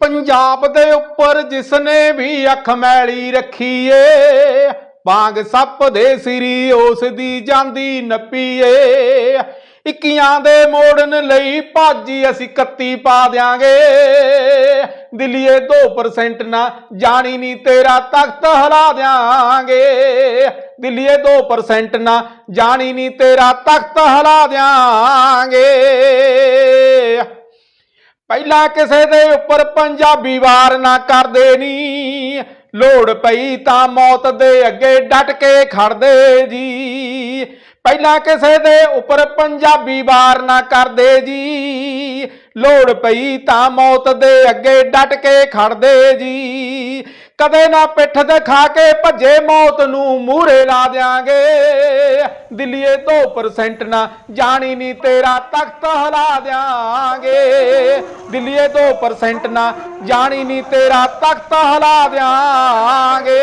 ਪੰਜਾਬ ਦੇ ਉੱਪਰ ਜਿਸਨੇ ਵੀ ਅੱਖ ਮੈਲੀ ਰੱਖੀ ਏ ਬਾਗ ਸੱਪ ਦੇ ਸਿਰੀ ਉਸ ਦੀ ਜਾਂਦੀ ਨੱਪੀਏ। ਇੱਕੀਆਂ ਦੇ ਮੋੜਨ ਲਈ ਭਾਜੀ ਅਸੀਂ 31 ਪਾ ਦਿਆਂਗੇ। ਦਿੱਲੀਏ 2% ਨਾ, ਜਾਣੀ ਨਹੀਂ ਤੇਰਾ ਤਖਤ ਹਲਾ ਦਿਆਂਗੇ। ਦਿੱਲੀਏ 2% ਨਾ, ਜਾਣੀ ਨਹੀਂ ਤੇਰਾ ਤਖਤ ਹਲਾ ਦਿਆਂਗੇ। ਪਹਿਲਾਂ ਕਿਸੇ ਦੇ ਉੱਪਰ ਪੰਜਾਬੀ ਵਾਰ ਨਾ ਕਰਦੇ ਨੀ। ਲੋੜ ਪਈ ਤਾਂ ਮੌਤ ਦੇ ਅੱਗੇ ਡਟ ਕੇ ਖੜਦੇ ਜੀ। ਪਹਿਲਾਂ ਕਿਸੇ ਦੇ ਉੱਪਰ ਪੰਜਾਬੀ ਵਾਰ ਨਾ ਕਰਦੇ ਜੀ। ਲੋੜ ਪਈ ਤਾਂ ਮੌਤ ਦੇ ਅੱਗੇ ਡਟ ਕੇ ਖੜਦੇ ਜੀ। ਕਦੇ ਨਾ ਪਿੱਠ ਦਿਖਾ ਕੇ ਭੱਜੇ ਮੌਤ ਨੂੰ ਮੂਹਰੇ ਲਾ ਦਿਆਂਗੇ। ਦਿੱਲੀਏ 2% ਨਾ ਜਾਣੀ ਨਹੀਂ ਤੇਰਾ ਤਖਤ ਹਲਾ ਦਿਆਂਗੇ। ਦਿੱਲੀਏ ਤੋਂ ਪਰਸੈਂਟ ਨਾ, ਜਾਣੀ ਨਹੀਂ ਤੇਰਾ ਤਖਤ ਹਲਾ ਦਿਆਂਗੇ।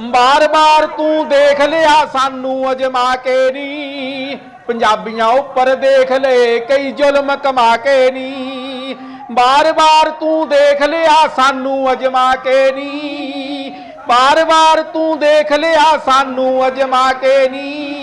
ਬਾਰ-ਬਾਰ ਤੂੰ ਦੇਖ ਲਿਆ, ਸਾਨੂੰ ਅਜਮਾ ਕੇ ਨੀ। ਪੰਜਾਬੀਆਂ ਉੱਪਰ ਦੇਖ ਲਏ ਕਈ ਜ਼ੁਲਮ ਕਮਾ ਕੇ ਨਹੀਂ ਬਾਰ-ਬਾਰ ਤੂੰ ਦੇਖ ਲਿਆ, ਸਾਨੂੰ ਅਜਮਾ ਕੇ ਨੀ। ਬਾਰ-ਬਾਰ ਤੂੰ ਦੇਖ ਲਿਆ, ਸਾਨੂੰ ਅਜਮਾ ਕੇ ਨੀ।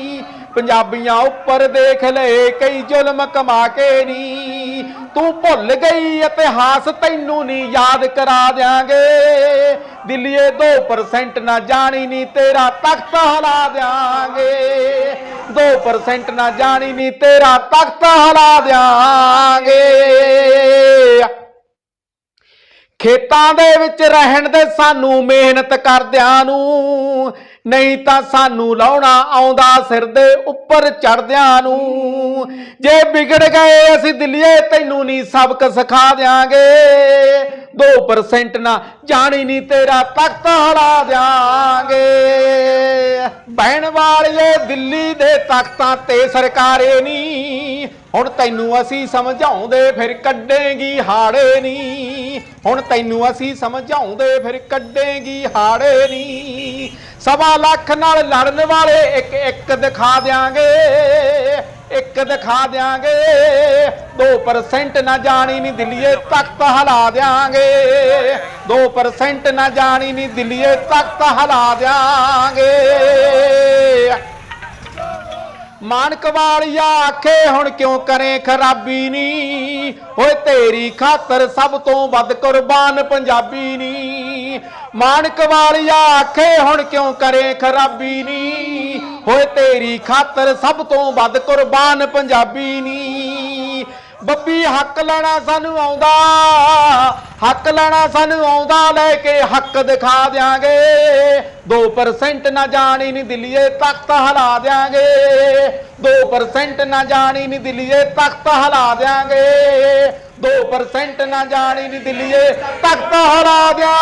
ਪੰਜਾਬੀਆਂ ਉੱਪਰ ਦੇਖ ਲਏ ਕਈ ਜ਼ੁਲਮ ਕਮਾ ਕੇ ਨੀ। ਤੂੰ ਭੁੱਲ ਗਈ ਇਤਿਹਾਸ, ਤੈਨੂੰ ਨਹੀਂ ਯਾਦ ਕਰਾ ਦਿਆਂਗੇ। ਦਿੱਲੀਏ 2% ਨਾ ਜਾਣੀ ਨਹੀਂ ਤੇਰਾ ਤਖਤ ਹਲਾ ਦਿਆਂਗੇ। 2% ਨਾ ਜਾਣੀ ਨਹੀਂ ਤੇਰਾ ਤਖਤ ਹਲਾ ਦਿਆਂਗੇ। ਖੇਤਾਂ ਦੇ ਵਿੱਚ ਰਹਿਣ ਦੇ ਸਾਨੂੰ ਮਿਹਨਤ ਕਰਦਿਆਂ ਨੂੰ ਨਹੀਂ ਤਾਂ ਸਾਨੂੰ ਲਾਉਣਾ ਆਉਂਦਾ ਸਿਰ ਦੇ ਉੱਪਰ ਚੜਦਿਆਂ ਨੂੰ। ਜੇ ਵਿਗੜ ਗਏ, ਅਸੀਂ ਦਿੱਲੀਏ, ਤੈਨੂੰ ਨਹੀਂ ਸਬਕ ਸਿਖਾ ਦਿਆਂਗੇ। 2% ਨਾ ਜਾਣੀ ਨਹੀਂ ਤੇਰਾ ਤਖਤ ਹਲਾ ਦਿਆਂਗੇ। ਬਹਿਣ ਵਾਲੀਏ, ਦਿੱਲੀ ਦੇ ਤਖਤਾਂ ਤੇ ਸਰਕਾਰੇ ਨਹੀਂ। ਹੁਣ ਤੈਨੂੰ ਅਸੀਂ ਸਮਝਾਉਂਦੇ, ਫਿਰ ਕੱਢੇਗੀ ਹਾੜੇ ਨਹੀਂ। ਹੁਣ ਤੈਨੂੰ ਅਸੀਂ ਸਮਝਾਉਂਦੇ, ਫਿਰ ਕੱਢੇਗੀ ਹਾੜੇ ਨਹੀਂ। ਸਵਾ ਲੱਖ ਨਾਲ ਲੜਨ ਵਾਲੇ ਇੱਕ ਇੱਕ ਦਿਖਾ ਦਿਆਂਗੇ, ਇੱਕ ਦਿਖਾ ਦਿਆਂਗੇ। 2% ਨਾ ਜਾਣੀ ਨਹੀਂ ਦਿੱਲੀਏ ਤਖਤ ਹਲਾ ਦਿਆਂਗੇ। 2% ਨਾ ਜਾਣੀ ਨਹੀਂ ਦਿੱਲੀਏ ਤਖਤ ਹਲਾ ਦਿਆਂਗੇ। ਮਾਨਕ ਵਾਲਿਆ ਆਖੇ, ਹੁਣ ਕਿਉਂ ਕਰੇ ਖਰਾਬੀ ਨੀ? ਓਏ ਤੇਰੀ ਖਾਤਰ ਸਭ ਤੋਂ ਵੱਧ ਕੁਰਬਾਨ ਪੰਜਾਬੀ ਨੀ। ਮਾਨਕ ਵਾਲਿਆ ਆਖੇ, ਹੁਣ ਕਿਉਂ ਕਰੇ ਖਰਾਬੀ ਨੀ? ਹੋਏ ਤੇਰੀ ਖਾਤਰ ਸਭ ਤੋਂ ਵੱਧ ਕੁਰਬਾਨ ਪੰਜਾਬੀ ਨੀ। ਬੱਬੀ ਹੱਕ ਲੈਣਾ ਸਾਨੂੰ ਆਉਂਦਾ ਹੱਕ ਲੈਣਾ ਸਾਨੂੰ ਆਉਂਦਾ ਲੈ ਕੇ ਹੱਕ ਦਿਖਾ ਦਿਆਂਗੇ। 2% ਨਾ ਜਾਣੀ ਨਹੀਂ ਦਿੱਲੀਏ ਤਖਤ ਹਲਾ ਦਿਆਂਗੇ। 2% ਨਾ ਜਾਣੀ ਨਹੀਂ ਦਿੱਲੀਏ ਤਖਤ ਹਲਾ ਦਿਆਂਗੇ। 2% ਨਾ ਜਾਣੀ ਨਹੀਂ ਦਿੱਲੀਏ ਤਖਤ ਹਲਾ ਦਿਆਂ।